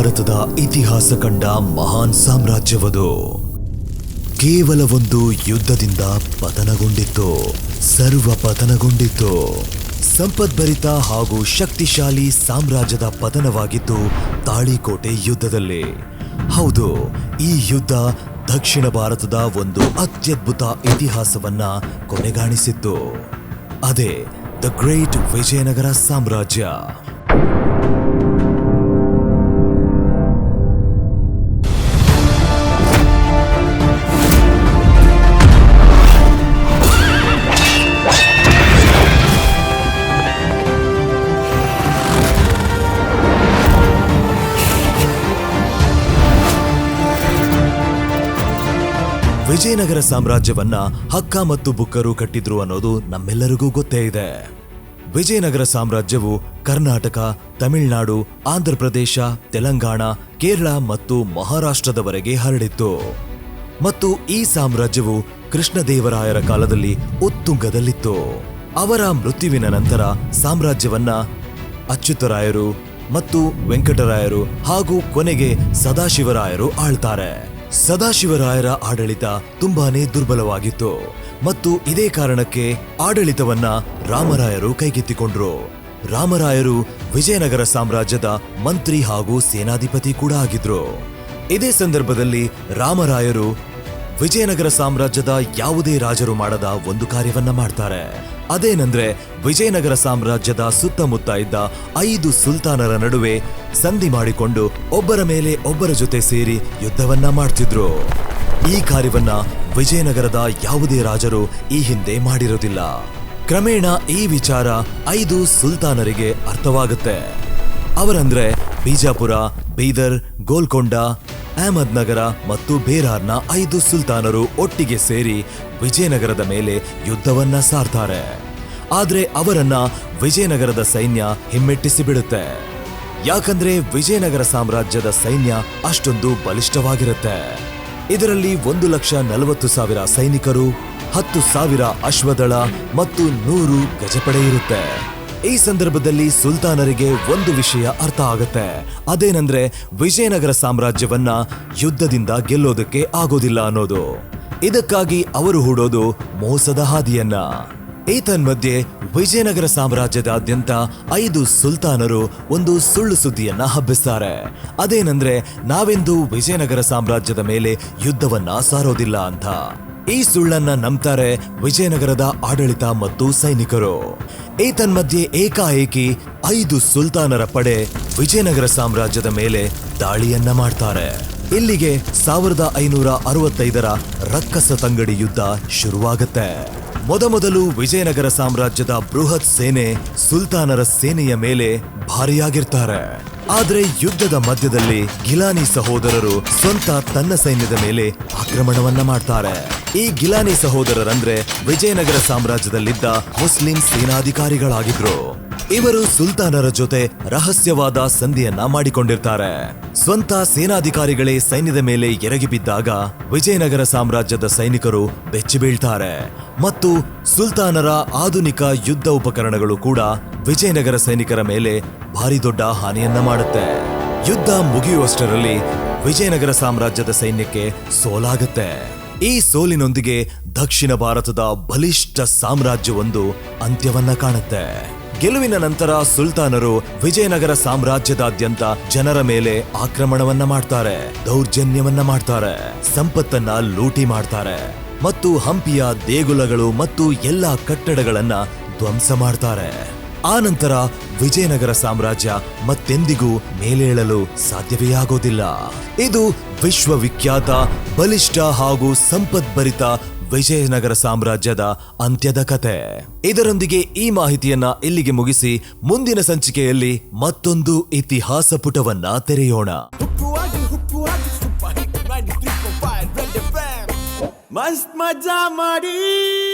ಭಾರತದ ಇತಿಹಾಸ ಕಂಡ ಮಹಾನ್ ಸಾಮ್ರಾಜ್ಯವದು. ಕೇವಲ ಒಂದು ಯುದ್ಧದಿಂದ ಪತನಗೊಂಡಿತ್ತು ಸರ್ವ ಪತನಗೊಂಡಿತ್ತು ಸಂಪದ್ಭರಿತ ಹಾಗೂ ಶಕ್ತಿಶಾಲಿ ಸಾಮ್ರಾಜ್ಯದ ಪತನವಾಗಿದ್ದು ತಾಳಿಕೋಟೆ ಯುದ್ಧದಲ್ಲಿ. ಹೌದು, ಈ ಯುದ್ಧ ದಕ್ಷಿಣ ಭಾರತದ ಒಂದು ಅತ್ಯದ್ಭುತ ಇತಿಹಾಸವನ್ನ ಕೊನೆಗಾಣಿಸಿತ್ತು. ಅದೇ, ದ ಗ್ರೇಟ್ ವಿಜಯನಗರ ಸಾಮ್ರಾಜ್ಯ. ವಿಜಯನಗರ ಸಾಮ್ರಾಜ್ಯವನ್ನ ಹಕ್ಕ ಮತ್ತು ಬುಕ್ಕರು ಕಟ್ಟಿದ್ರು ಅನ್ನೋದು ನಮ್ಮೆಲ್ಲರಿಗೂ ಗೊತ್ತೇ ಇದೆ. ವಿಜಯನಗರ ಸಾಮ್ರಾಜ್ಯವು ಕರ್ನಾಟಕ, ತಮಿಳುನಾಡು, ಆಂಧ್ರಪ್ರದೇಶ, ತೆಲಂಗಾಣ, ಕೇರಳ ಮತ್ತು ಮಹಾರಾಷ್ಟ್ರದವರೆಗೆ ಹರಡಿತ್ತು. ಮತ್ತು ಈ ಸಾಮ್ರಾಜ್ಯವು ಕೃಷ್ಣದೇವರಾಯರ ಕಾಲದಲ್ಲಿ ಉತ್ತುಂಗದಲ್ಲಿತ್ತು. ಅವರ ಮೃತ್ಯುವಿನ ನಂತರ ಸಾಮ್ರಾಜ್ಯವನ್ನ ಅಚ್ಯುತರಾಯರು ಮತ್ತು ವೆಂಕಟರಾಯರು ಹಾಗೂ ಕೊನೆಗೆ ಸದಾಶಿವರಾಯರು ಆಳ್ತಾರೆ. ಸದಾಶಿವರಾಯರ ಆಡಳಿತ ತುಂಬಾನೇ ದುರ್ಬಲವಾಗಿತ್ತು ಮತ್ತು ಇದೇ ಕಾರಣಕ್ಕೆ ಆಡಳಿತವನ್ನ ರಾಮರಾಯರು ಕೈಗೆತ್ತಿಕೊಂಡ್ರು. ರಾಮರಾಯರು ವಿಜಯನಗರ ಸಾಮ್ರಾಜ್ಯದ ಮಂತ್ರಿ ಹಾಗೂ ಸೇನಾಧಿಪತಿ ಕೂಡ ಆಗಿದ್ರು. ಇದೇ ಸಂದರ್ಭದಲ್ಲಿ ರಾಮರಾಯರು ವಿಜಯನಗರ ಸಾಮ್ರಾಜ್ಯದ ಯಾವುದೇ ರಾಜರು ಮಾಡದ ಒಂದು ಕಾರ್ಯವನ್ನ ಮಾಡ್ತಾರೆ. ಅದೇನಂದ್ರೆ ವಿಜಯನಗರ ಸಾಮ್ರಾಜ್ಯದ ಸುತ್ತಮುತ್ತ ಇದ್ದ ಐದು ಸುಲ್ತಾನರ ನಡುವೆ ಸಂಧಿ ಮಾಡಿಕೊಂಡು ಒಬ್ಬರ ಮೇಲೆ ಒಬ್ಬರ ಜೊತೆ ಸೇರಿ ಯುದ್ಧವನ್ನ ಮಾಡ್ತಿದ್ರು. ಈ ಕಾರ್ಯವನ್ನ ವಿಜಯನಗರದ ಯಾವುದೇ ರಾಜರು ಈ ಹಿಂದೆ ಮಾಡಿರೋದಿಲ್ಲ. ಕ್ರಮೇಣ ಈ ವಿಚಾರ ಐದು ಸುಲ್ತಾನರಿಗೆ ಅರ್ಥವಾಗುತ್ತೆ. ಅವರಂದ್ರೆ ಬಿಜಾಪುರ, ಬೀದರ್, ಗೋಲ್ಕೊಂಡ ಅಹಮದ್ ನಗರ ಮತ್ತು ಬೇರಾರ್ನ ಐದು ಸುಲ್ತಾನರು ಒಟ್ಟಿಗೆ ಸೇರಿ ವಿಜಯನಗರದ ಮೇಲೆ ಯುದ್ಧವನ್ನ ಸಾರ್ತಾರೆ. ಆದರೆ ಅವರನ್ನ ವಿಜಯನಗರದ ಸೈನ್ಯ ಹಿಮ್ಮೆಟ್ಟಿಸಿ ಬಿಡುತ್ತೆ. ಯಾಕಂದ್ರೆ ವಿಜಯನಗರ ಸಾಮ್ರಾಜ್ಯದ ಸೈನ್ಯ ಅಷ್ಟೊಂದು ಬಲಿಷ್ಠವಾಗಿರುತ್ತೆ. ಇದರಲ್ಲಿ ಒಂದು ಲಕ್ಷ ನಲವತ್ತು ಸಾವಿರ ಸೈನಿಕರು, ಹತ್ತು ಸಾವಿರ ಅಶ್ವದಳ ಮತ್ತು ನೂರು ಗಜಪಡೆ ಇರುತ್ತೆ ಈ ಸಂದರ್ಭದಲ್ಲಿ ಸುಲ್ತಾನರಿಗೆ ಒಂದು ವಿಷಯ ಅರ್ಥ ಆಗತ್ತೆ. ಅದೇನಂದ್ರೆ ವಿಜಯನಗರ ಸಾಮ್ರಾಜ್ಯವನ್ನ ಯುದ್ಧದಿಂದ ಗೆಲ್ಲೋದಕ್ಕೆ ಆಗೋದಿಲ್ಲ ಅನ್ನೋದು. ಇದಕ್ಕಾಗಿ ಅವರು ಹೂಡೋದು ಮೋಸದ ಹಾದಿಯನ್ನ. ಏತನ್ಮಧ್ಯೆ ವಿಜಯನಗರ ಸಾಮ್ರಾಜ್ಯದಾದ್ಯಂತ ಐದು ಸುಲ್ತಾನರು ಒಂದು ಸುಳ್ಳು ಸುದ್ದಿಯನ್ನ ಹಬ್ಬಿಸ್ತಾರೆ. ಅದೇನಂದ್ರೆ ನಾವೆಂದು ವಿಜಯನಗರ ಸಾಮ್ರಾಜ್ಯದ ಮೇಲೆ ಯುದ್ಧವನ್ನ ಸಾರೋದಿಲ್ಲ ಅಂತ. ಈ ಸುಳ್ಳನ್ನ ನಂಬ್ತಾರೆ ವಿಜಯನಗರದ ಆಡಳಿತ ಮತ್ತು ಸೈನಿಕರು. ಏತನ್ಮಧ್ಯೆ ಏಕಾಏಕಿ ಐದು ಸುಲ್ತಾನರ ಪಡೆ ವಿಜಯನಗರ ಸಾಮ್ರಾಜ್ಯದ ಮೇಲೆ ದಾಳಿಯನ್ನ ಮಾಡ್ತಾರೆ. ಇಲ್ಲಿಗೆ ಸಾವಿರದ ಐನೂರ ಅರವತ್ತೈದರ ರಕ್ಕಸ ತಂಗಡಿ ಯುದ್ಧ ಶುರುವಾಗುತ್ತೆ. ಮೊದಮೊದಲು ವಿಜಯನಗರ ಸಾಮ್ರಾಜ್ಯದ ಬೃಹತ್ ಸೇನೆ ಸುಲ್ತಾನರ ಸೇನೆಯ ಮೇಲೆ ಭಾರಿಯಾಗಿರ್ತಾರೆ. ಆದ್ರೆ ಯುದ್ಧದ ಮಧ್ಯದಲ್ಲಿ ಗಿಲಾನಿ ಸಹೋದರರು ಸ್ವಂತ ತನ್ನ ಸೈನ್ಯದ ಮೇಲೆ ಆಕ್ರಮಣವನ್ನ ಮಾಡ್ತಾರೆ. ಈ ಗಿಲಾನಿ ಸಹೋದರರಂದ್ರೆ ವಿಜಯನಗರ ಸಾಮ್ರಾಜ್ಯದಲ್ಲಿದ್ದ ಮುಸ್ಲಿಂ ಸೇನಾಧಿಕಾರಿಗಳಾಗಿದ್ರು. ಇವರು ಸುಲ್ತಾನರ ಜೊತೆ ರಹಸ್ಯವಾದ ಸಂಧಿಯನ್ನ ಮಾಡಿಕೊಂಡಿರ್ತಾರೆ. ಸ್ವಂತ ಸೇನಾಧಿಕಾರಿಗಳೇ ಸೈನ್ಯದ ಮೇಲೆ ಎರಗಿ ಬಿದ್ದಾಗ ವಿಜಯನಗರ ಸಾಮ್ರಾಜ್ಯದ ಸೈನಿಕರು ಬೆಚ್ಚಿ ಬೀಳ್ತಾರೆ. ಮತ್ತು ಸುಲ್ತಾನರ ಆಧುನಿಕ ಯುದ್ಧ ಉಪಕರಣಗಳು ಕೂಡ ವಿಜಯನಗರ ಸೈನಿಕರ ಮೇಲೆ ಭಾರಿ ದೊಡ್ಡ ಹಾನಿಯನ್ನ ಮಾಡುತ್ತೆ. ಯುದ್ಧ ಮುಗಿಯುವಷ್ಟರಲ್ಲಿ ವಿಜಯನಗರ ಸಾಮ್ರಾಜ್ಯದ ಸೈನ್ಯಕ್ಕೆ ಸೋಲಾಗುತ್ತೆ. ಈ ಸೋಲಿನೊಂದಿಗೆ ದಕ್ಷಿಣ ಭಾರತದ ಬಲಿಷ್ಠ ಸಾಮ್ರಾಜ್ಯವೊಂದು ಅಂತ್ಯವನ್ನ ಕಾಣುತ್ತೆ. ಗೆಲುವಿನ ನಂತರ ಸುಲ್ತಾನರು ವಿಜಯನಗರ ಸಾಮ್ರಾಜ್ಯದಾದ್ಯಂತ ಜನರ ಮೇಲೆ ಆಕ್ರಮಣವನ್ನ ಮಾಡ್ತಾರೆ, ದೌರ್ಜನ್ಯವನ್ನ ಮಾಡ್ತಾರೆ, ಸಂಪತ್ತನ್ನ ಲೂಟಿ ಮಾಡ್ತಾರೆ ಮತ್ತು ಹಂಪಿಯ ದೇಗುಲಗಳು ಮತ್ತು ಎಲ್ಲಾ ಕಟ್ಟಡಗಳನ್ನ ಧ್ವಂಸ ಮಾಡ್ತಾರೆ. ಆ ನಂತರ ವಿಜಯನಗರ ಸಾಮ್ರಾಜ್ಯ ಮತ್ತೆಂದಿಗೂ ಮೇಲೇಳಲು ಸಾಧ್ಯವೇ ಆಗೋದಿಲ್ಲ. ಇದು ವಿಶ್ವವಿಖ್ಯಾತ, ಬಲಿಷ್ಠ ಹಾಗೂ ಸಂಪದ್ಭರಿತ ವಿಜಯನಗರ ಸಾಮ್ರಾಜ್ಯದ ಅಂತ್ಯದ ಕತೆ ಇದರೊಂದಿಗೆ ಈ ಮಾಹಿತಿಯನ್ನ ಇಲ್ಲಿಗೆ ಮುಗಿಸಿ ಮುಂದಿನ ಸಂಚಿಕೆಯಲ್ಲಿ ಮತ್ತೊಂದು ಇತಿಹಾಸ ಪುಟವನ್ನ ತೆರೆಯೋಣ. ಹುಕ್ಕುವಾಗಿ ಹುಕ್ಕುವಾಗಿ ಸೂಪರ್ ಹಿಟ್ 93.5 ರೆಡ್ ಎಫ್ಎಂ ಮಸ್ತ್ ಮಜಾ ಮಾಡಿ.